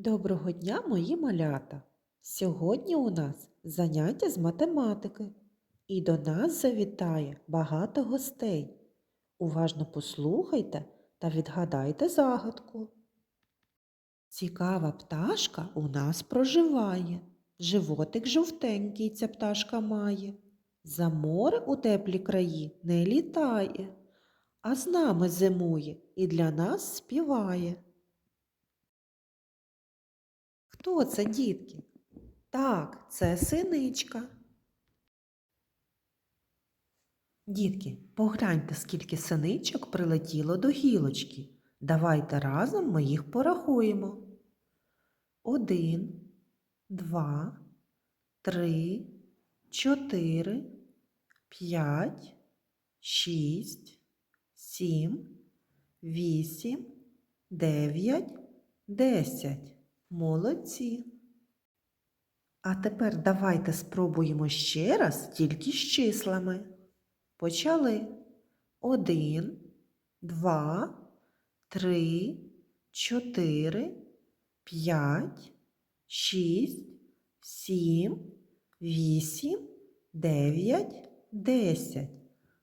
Доброго дня, мої малята! Сьогодні у нас заняття з математики, і до нас завітає багато гостей. Уважно послухайте та відгадайте загадку. Цікава пташка у нас проживає. Животик жовтенький ця пташка має. За море у теплі краї не літає, а з нами зимує і для нас співає. Хто це, дітки? Так, це синичка. Дітки, погляньте, скільки синичок прилетіло до гілочки. Давайте разом ми їх порахуємо. Один, два, три, чотири, п'ять, шість, сім, вісім, дев'ять, десять. Молодці. А тепер давайте спробуємо ще раз тільки з числами. Почали. Один, два, три, чотири, п'ять, шість, сім, вісім, дев'ять, десять.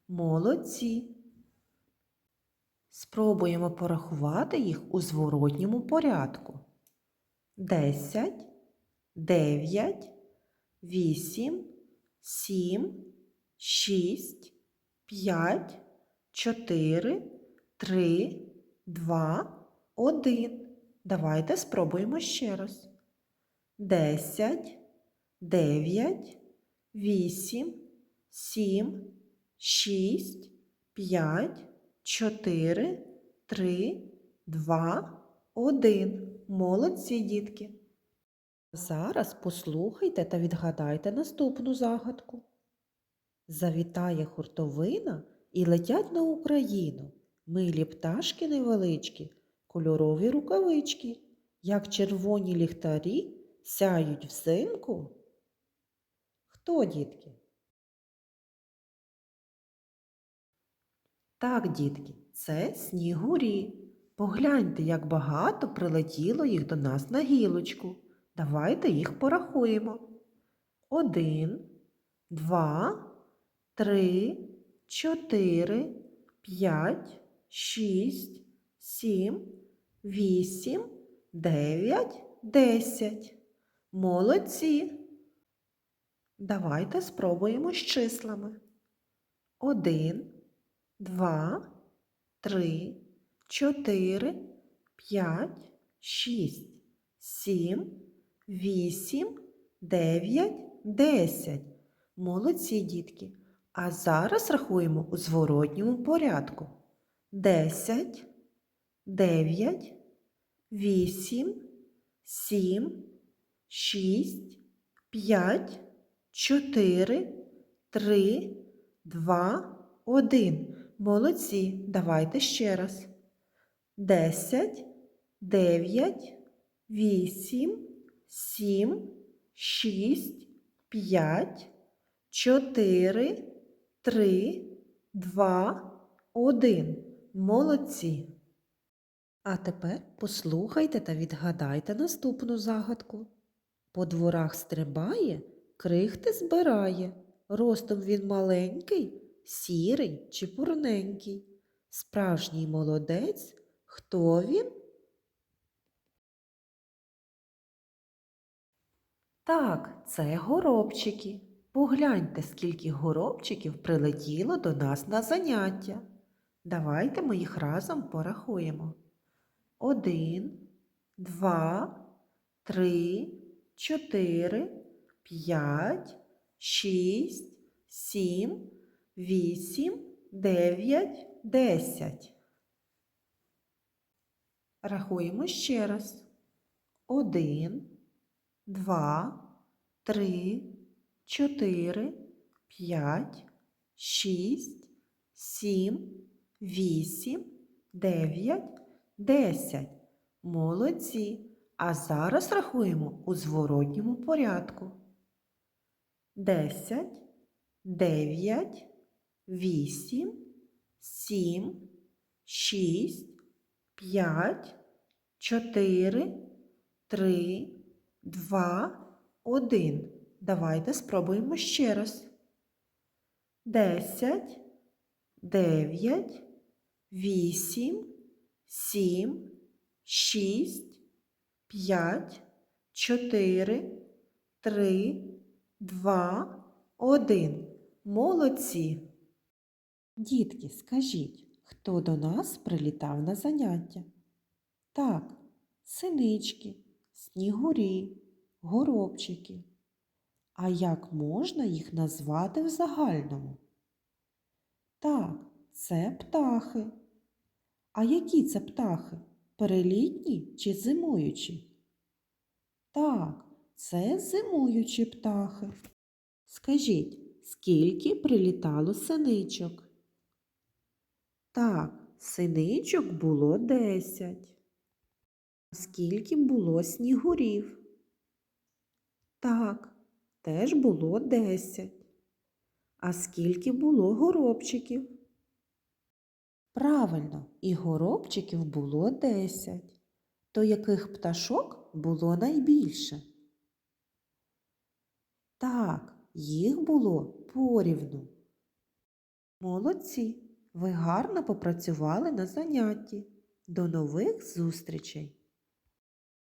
Молодці. Спробуємо порахувати їх у зворотньому порядку. Десять, дев'ять, вісім, сім, шість, п'ять, чотири, три, два, один. Давайте спробуємо ще раз. Десять, дев'ять, вісім, сім, шість, п'ять, чотири, три, два, один. Молодці, дітки. Зараз послухайте та відгадайте наступну загадку. Завітає хуртовина і летять на Україну. Милі пташки невеличкі, кольорові рукавички, як червоні ліхтарі сяють взимку. Хто, дітки? Так, дітки, це снігурі. Погляньте, як багато прилетіло їх до нас на гілочку. Давайте їх порахуємо. Один, два, три, чотири, п'ять, шість, сім, вісім, дев'ять, десять. Молодці. Давайте спробуємо з числами. Один, два, три чотири, п'ять, шість, сім, вісім, дев'ять, десять. Молодці дітки. А зараз рахуємо у зворотньому порядку. Десять, дев'ять, вісім, сім, шість, п'ять, чотири, три, два, один. Молодці. Давайте ще раз десять, дев'ять, вісім, сім, шість, п'ять, чотири, три, два, один. Молодці. А тепер послухайте та відгадайте наступну загадку. По дворах стрибає, крихти збирає. Ростом він маленький, сірий чи пурненький. Справжній молодець Хто він? Так, це горобчики. Погляньте, скільки горобчиків прилетіло до нас на заняття. Давайте ми їх разом порахуємо. Один, два, три, чотири, п'ять, шість, сім, вісім, дев'ять, десять. Рахуємо ще раз. Один, два, три, чотири, п'ять, шість, сім, вісім, дев'ять, десять. Молодці. А зараз рахуємо у зворотньому порядку. Десять, дев'ять, вісім, сім, шість п'ять, чотири, три, два, один. Давайте спробуємо ще раз. Десять, дев'ять, вісім, сім, шість, п'ять, чотири, три, два, один. Молодці. Дітки, скажіть, хто до нас прилітав на заняття? Так, синички, снігурі, горобчики. А як можна їх назвати в загальному? Так, це птахи. А які це птахи? Перелітні чи зимуючі? Так, це зимуючі птахи. Скажіть, скільки прилітало синичок? Так, синичок було десять. Скільки було снігурів? Так, теж було десять. А скільки було горобчиків? Правильно, і горобчиків було десять. То яких пташок було найбільше? Так, їх було порівну. Молодці, ви гарно попрацювали на занятті. До нових зустрічей!